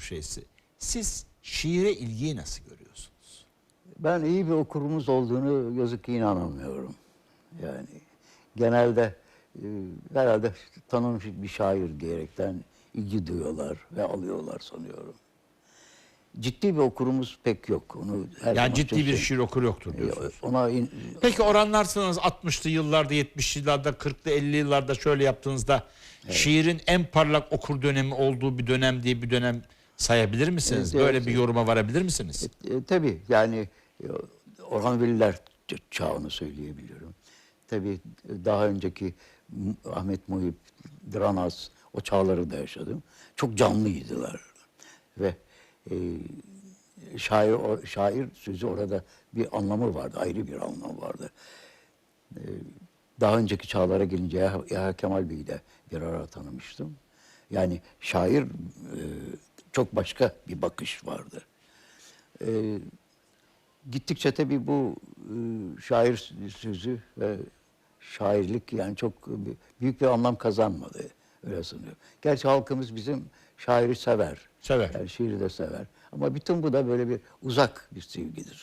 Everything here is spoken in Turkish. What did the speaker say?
şeysi. Siz şiire ilgiyi nasıl görüyorsunuz? Ben iyi bir okurumuz olduğunu ki inanamıyorum. Yani genelde e, herhalde tanınmış bir şair diyerekten ilgi duyuyorlar ve alıyorlar sanıyorum. Ciddi bir okurumuz pek yok. Onu her Yani ciddi bir söyleyeyim. şiir okur yoktur diyorsunuz. Ona in- Peki oranlarsanız 60'lı yıllarda, 70'li yıllarda, 40'lı 50'li yıllarda şöyle yaptığınızda şiirin en parlak okur dönemi olduğu bir dönem diye bir dönem sayabilir misiniz? Evet, Böyle evet. bir yoruma varabilir misiniz? E, tabii yani e, Orhan Veliler çağını söyleyebilirim. Tabii e, daha önceki Ahmet Muhip, Dranas o çağları da yaşadım. Çok canlıydılar. Ve e, şair o- şair sözü orada bir anlamı vardı, ayrı bir anlamı vardı. E, daha önceki çağlara gelince Yahya Kemal Bey'i de bir ara tanımıştım. Yani şair e, çok başka bir bakış vardı. E, gittikçe tabii bu e, şair sözü ve şairlik yani çok büyük bir anlam kazanmadı. Öyle sanıyorum. Gerçi halkımız bizim şairi sever. Sever. Yani şiiri de sever. Ama bütün bu da böyle bir uzak bir sevgidir.